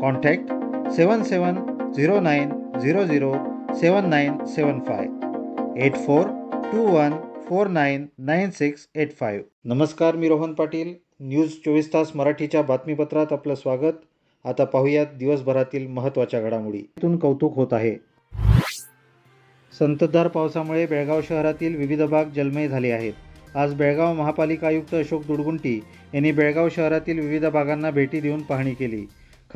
contact seven seven zero nine zero zero seven nine seven five eight four two one four nine nine six eight five नमस्कार मी Rohan Patil. News चोवीस तास मराठीच्या बातमीपत्रात आपलं स्वागत. आता पाहूयात दिवसभरातील महत्त्वाच्या घडामोडी. इथून कौतुक होत आहे. संततधार पावसामुळे बेळगाव शहरातील विविध भाग जलमय झाले आहेत. आज बेळगाव महापालिका आयुक्त अशोक दुडगुंटी यांनी बेळगाव शहरातील विविध भागांना भेटी देऊन पाहणी केली.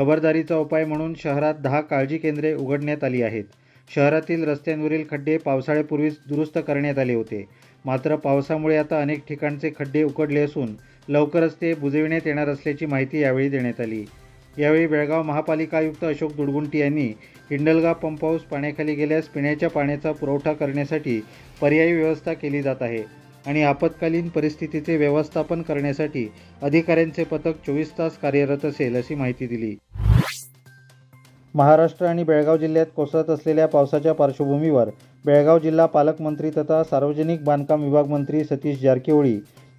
खबरदारीचा उपाय म्हणून शहरात दहा काळजी केंद्रे उघडण्यात आली आहेत. शहरातील रस्त्यांवरील खड्डे पावसाळ्यापूर्वीच दुरुस्त करण्यात आले होते. मात्र पावसामुळे आता अनेक ठिकाणचे खड्डे उकडले असून लवकरच ते बुजविण्यात येणार असल्याची माहिती यावेळी देण्यात आली. यावेळी बेळगाव महापालिका आयुक्त अशोक दुडगुंटी यांनी हिंडलगाव पंप हाऊस पाण्याखाली गेल्यास पिण्याच्या पाण्याचा पुरवठा करण्यासाठी पर्यायी व्यवस्था केली जात आहे. आणि आपत्कालीन परिस्थितीचे व्यवस्थापन करण्यासाठी अधिकाऱ्यांचे पथक चोवीस तास कार्यरत असेल अशी माहिती दिली. महाराष्ट्र आणि बेळगाव जिल्ह्यात कोसळत असलेल्या पावसाच्या पार्श्वभूमीवर बेळगाव जिल्हा पालकमंत्री तथा सार्वजनिक बांधकाम विभाग मंत्री सतीश जारकिहोळी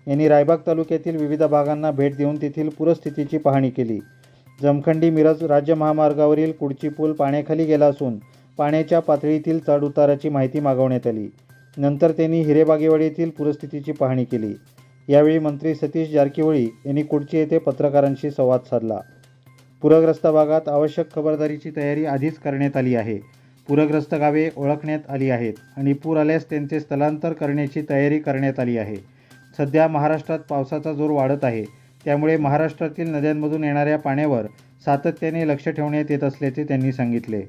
यांनी रायबाग तालुक्यातील विविध भागांना भेट देऊन तेथील पूरस्थितीची पाहणी केली. जमखंडी मिरज राज्य महामार्गावरील कुडची पूल पाण्याखाली गेला असून पाण्याच्या पातळीतील चढउताराची माहिती मागवण्यात आली. नंतर त्यांनी हिरेबागेवाडी येथील पूरस्थितीची पाहणी केली. यावेळी मंत्री सतीश जारकिहोळी यांनी कुडची येथे पत्रकारांशी संवाद साधला. पूरग्रस्त भागात आवश्यक खबरदारीची तयारी आधीच करण्यात आली आहे. पूरग्रस्त गावे ओळखण्यात आली आहेत आणि पूर आल्यास त्यांचे स्थलांतर करण्याची तयारी करण्यात आली आहे. सध्या महाराष्ट्रात पावसाचा जोर वाढत आहे. त्यामुळे महाराष्ट्रातील नद्यांमधून येणाऱ्या पाण्यावर सातत्याने लक्ष ठेवण्यात येत असल्याचे त्यांनी सांगितले.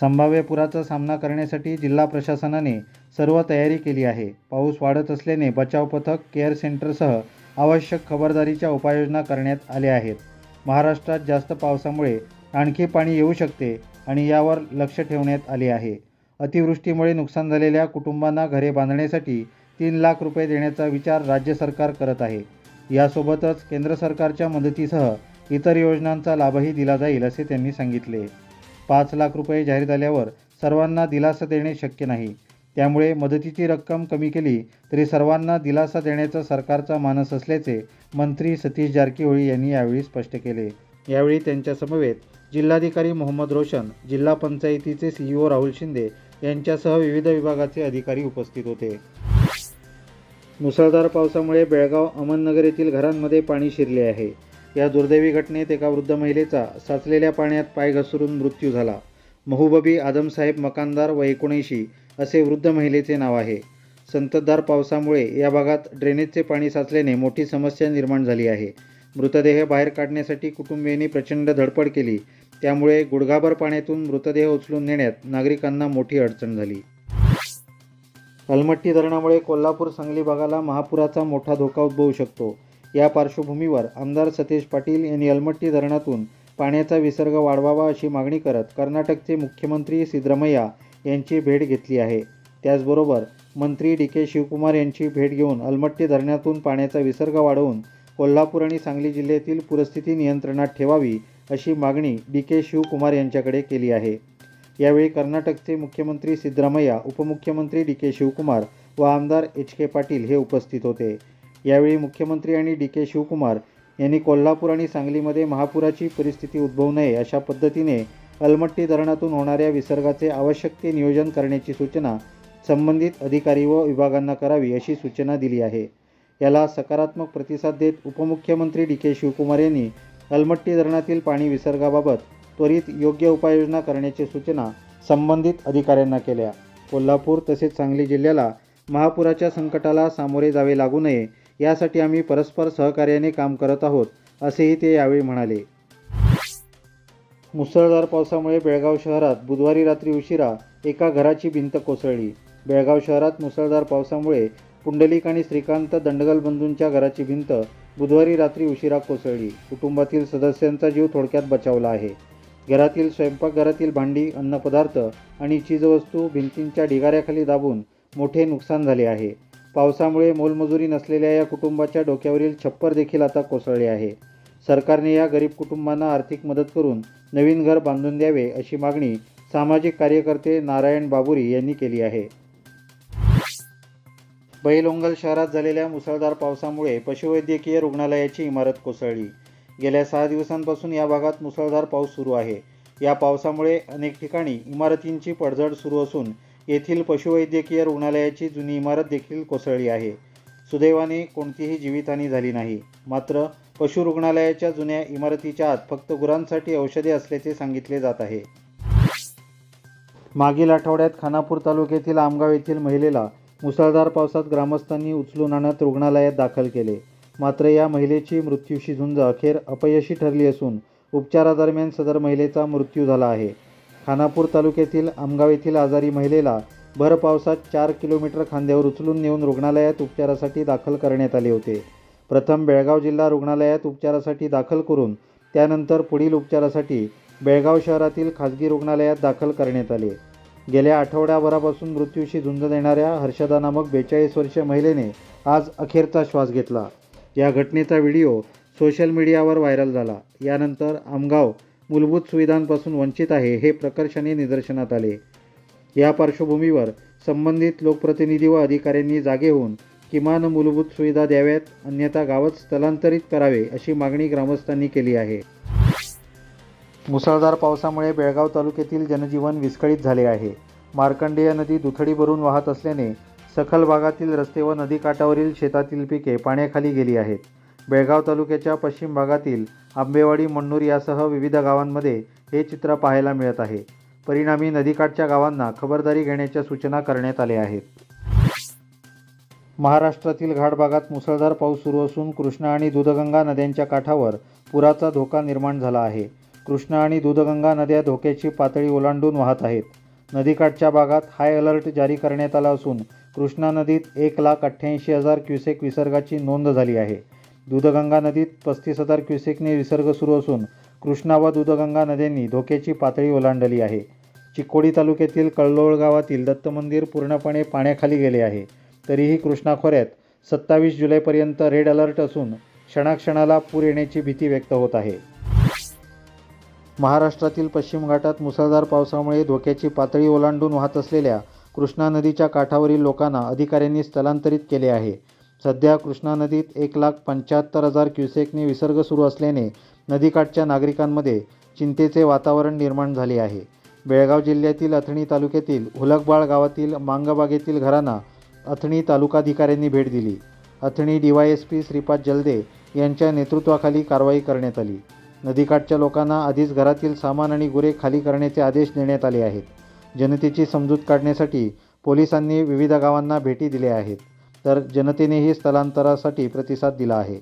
संभाव्य पुराचा सामना करण्यासाठी जिल्हा प्रशासनाने सर्व तयारी केली आहे. पाऊस वाढत असल्याने बचाव पथक केअर सेंटरसह आवश्यक खबरदारीच्या उपाययोजना करण्यात आल्या आहेत. महाराष्ट्रात जास्त पावसामुळे आणखी पाणी येऊ शकते आणि यावर लक्ष ठेवण्यात आले आहे. अतिवृष्टीमुळे नुकसान झालेल्या कुटुंबांना घरे बांधण्यासाठी तीन लाख रुपये देण्याचा विचार राज्य सरकार करत आहे. यासोबतच केंद्र सरकारच्या मदतीसह इतर योजनांचा लाभही दिला जाईल असे त्यांनी सांगितले. पाच लाख रुपये जाहीर झाल्यावर सर्वांना दिलासा देणे शक्य नाही. त्यामुळे मदतीची रक्कम कमी केली तरी सर्वांना दिलासा देण्याचा सरकारचा मानस असल्याचे मंत्री सतीश जारकिहोळी यांनी यावेळी स्पष्ट केले. यावेळी त्यांच्यासमवेत जिल्हाधिकारी मोहम्मद रोशन जिल्हा पंचायतीचे सीईओ राहुल शिंदे यांच्यासह विविध विभागाचे अधिकारी उपस्थित होते. मुसळधार पावसामुळे बेळगाव अहमदनगर येथील घरांमध्ये पाणी शिरले आहे. या दुर्दैवी घटनेत एका वृद्ध महिलेचा साचलेल्या पाण्यात पाय घसरून मृत्यू झाला. महबूबी आदमसाहेब मकानदार व एकोणऐंशी असे वृद्ध महिलेचे नाव आहे. संततधार पावसामुळे या भागात ड्रेनेजचे पाणी साचल्याने मोठी समस्या निर्माण झाली आहे. मृतदेह बाहेर काढण्यासाठी कुटुंबियांनी प्रचंड धडपड केली. त्यामुळे गुडघाभर पाण्यातून मृतदेह उचलून नेण्यात नागरिकांना मोठी अडचण झाली. अलमट्टी धरणामुळे कोल्हापूर सांगली भागाला महापुराचा मोठा धोका उद्भवू शकतो. या पार्श्वभूमीवर आमदार सतेज पाटील यांनी अलमट्टी धरणातून पाण्याचा विसर्ग वाढवावा अशी मागणी करत कर्नाटकचे मुख्यमंत्री सिद्धरामय्या यांची भेट घेतली आहे. त्याचबरोबर मंत्री डी के शिवकुमार यांची भेट घेऊन अलमट्टी धरणातून पाण्याचा विसर्ग वाढवून कोल्हापूर आणि सांगली जिल्ह्यातील पूरस्थिती नियंत्रणात ठेवावी अशी मागणी डी के शिवकुमार यांच्याकडे केली आहे. यावेळी कर्नाटकचे मुख्यमंत्री सिद्धरामय्या उपमुख्यमंत्री डी के शिवकुमार व आमदार एच के पाटील हे उपस्थित होते. यावेळी मुख्यमंत्री आणि डी के शिवकुमार यांनी कोल्हापूर आणि सांगलीमध्ये महापुराची परिस्थिती उद्भवू नये अशा पद्धतीने अलमट्टी धरणातून होणाऱ्या विसर्गाचे आवश्यक ते नियोजन करण्याची सूचना संबंधित अधिकारी व विभागांना करावी अशी सूचना दिली आहे. याला सकारात्मक प्रतिसाद देत उपमुख्यमंत्री डी के शिवकुमार यांनी अलमट्टी धरणातील पाणी विसर्गाबाबत त्वरित योग्य उपाययोजना करण्याची सूचना संबंधित अधिकाऱ्यांना केल्या. कोल्हापूर तसेच सांगली जिल्ह्याला महापुराच्या संकटाला सामोरे जावे लागू नये यासाठी आम्ही परस्पर सहकार्याने काम करत आहोत असेही ते यावेळी म्हणाले. मुसळधार पावसामुळे बेळगाव शहरात बुधवारी रात्री उशिरा एका घराची भिंत कोसळली. बेळगाव शहरात मुसळधार पावसामुळे पुंडलिक आणि श्रीकांत दंडगल बंधूंच्या घराची भिंत बुधवारी रात्री उशिरा कोसळली. कुटुंबातील सदस्यांचा जीव थोडक्यात बचावला आहे. घरातील स्वयंपाकघरातील भांडी अन्नपदार्थ आणि चीजवस्तू भिंतींच्या ढिगाऱ्याखाली दाबून मोठे नुकसान झाले आहे. पावसामुळे मोलमजुरी नसलेल्या या कुटुंबाच्या डोक्यावरील छप्पर देखील आता कोसळले आहे. सरकारने या गरीब कुटुंबांना आर्थिक मदत करून नवीन घर बांधून द्यावे अशी मागणी सामाजिक कार्यकर्ते नारायण बाबुरी यांनी केली आहे. बैलोंगल शहरात झालेल्या मुसळधार पावसामुळे पशुवैद्यकीय रुग्णालयाची इमारत कोसळली. गेल्या सहा दिवसांपासून या भागात मुसळधार पाऊस सुरू आहे. या पावसामुळे अनेक ठिकाणी इमारतींची पडझड सुरू असून येथील पशुवैद्यकीय रुग्णालयाची जुनी इमारत देखील कोसळली आहे. सुदैवाने कोणतीही जीवितहानी झाली नाही. मात्र पशु रुग्णालयाच्या जुन्या इमारतीच्या आत फक्त गुरांसाठी औषधे असल्याचे सांगितले जात आहे. मागील आठवड्यात खानापूर तालुक्यातील आमगाव येथील महिलेला मुसळधार पावसात ग्रामस्थांनी उचलून आणत रुग्णालयात दाखल केले. मात्र या महिलेची मृत्यूशी झुंज अखेर अपयशी ठरली असून उपचारादरम्यान सदर महिलेचा मृत्यू झाला आहे. खानापूर तालुक्यातील आमगाव येथील आजारी महिलेला भर पावसात चार किलोमीटर खांद्यावर उचलून नेऊन रुग्णालयात उपचारासाठी दाखल करण्यात आले होते. प्रथम बेळगाव जिल्हा रुग्णालयात उपचारासाठी दाखल करून त्यानंतर पुढील उपचारासाठी बेळगाव शहरातील खाजगी रुग्णालयात दाखल करण्यात आले. गेल्या आठवड्याभरापासून मृत्यूशी झुंज देणाऱ्या हर्षदा नामक बेचाळीस वर्षीय महिलेने आज अखेरचा श्वास घेतला. या घटनेचा व्हिडिओ सोशल मीडियावर व्हायरल झाला. यानंतर आमगाव मूलभूत सुविधांपासून वंचित आहे हे प्रकर्षाने निदर्शनात आले. या पार्श्वभूमीवर संबंधित लोकप्रतिनिधी व अधिकाऱ्यांनी जागे होऊन किमान मूलभूत सुविधा द्याव्यात अन्यथा गावात स्थलांतरित करावे अशी मागणी ग्रामस्थांनी केली आहे. मुसळधार पावसामुळे बेळगाव तालुक्यातील जनजीवन विस्कळीत झाले आहे. मार्कंडेय नदी दुथडी भरून वाहत असल्याने सखल भागातील रस्ते व नदीकाठावरील शेतातील पिके पाण्याखाली गेली आहेत. बेळगाव तालुक्याच्या पश्चिम भागातील आंबेवाडी मण्णूर यासह विविध गावांमध्ये हे चित्र पाहायला मिळत आहे. परिणामी नदीकाठच्या गावांना खबरदारी घेण्याच्या सूचना करण्यात आल्या आहेत. महाराष्ट्रातील घाट भागात मुसळधार पाऊस सुरू असून कृष्णा आणि दूधगंगा नद्यांच्या काठावर पुराचा धोका निर्माण झाला आहे. कृष्णा आणि दूधगंगा नद्या धोक्याची पातळी ओलांडून वाहत आहेत. नदीकाठच्या भागात हाय अलर्ट जारी करण्यात आला असून कृष्णा नदीत एक लाख अठ्ठ्याऐंशी हजार क्युसेक विसर्गाची नोंद झाली आहे. दूधगंगा नदीत पस्तीस हजार क्युसेकने विसर्ग सुरू असून कृष्णा व दूधगंगा नद्यांनी धोक्याची पातळी ओलांडली आहे. चिक्कोडी तालुक्यातील कळलोळ गावातील दत्त मंदिर पूर्णपणे पाण्याखाली गेले आहे. तरीही कृष्णा खोऱ्यात सत्तावीस जुलैपर्यंत रेड अलर्ट असून क्षणाक्षणाला पूर येण्याची भीती व्यक्त होत आहे. महाराष्ट्रातील पश्चिम घाटात मुसळधार पावसामुळे धोक्याची पातळी ओलांडून वाहत असलेल्या कृष्णा नदीच्या काठावरील लोकांना अधिकाऱ्यांनी स्थलांतरित केले आहे. सध्या कृष्णा नदीत एक लाख पंच्याहत्तर हजार क्युसेकने विसर्ग सुरू असल्याने नदीकाठच्या नागरिकांमध्ये चिंतेचे वातावरण निर्माण झाले आहे. बेळगाव जिल्ह्यातील अथणी तालुक्यातील हुलकबाळ गावातील मांगबागेतील घरांना अथणी तालुकाधिकाऱ्यांनी भेट दिली. अथणी डीवायएसपी श्रीपाद जलदे यांच्या नेतृत्वाखाली कारवाई करण्यात आली. नदीकाठच्या लोकांना आधीच घरातील सामान आणि गुरे खाली करण्याचे आदेश देण्यात आले आहेत. जनतेची समजूत काढण्यासाठी पोलिसांनी विविध गावांना भेटी दिल्या आहेत. तर जनतेनेही स्थलांतरासाठी प्रतिसाद दिला आहे.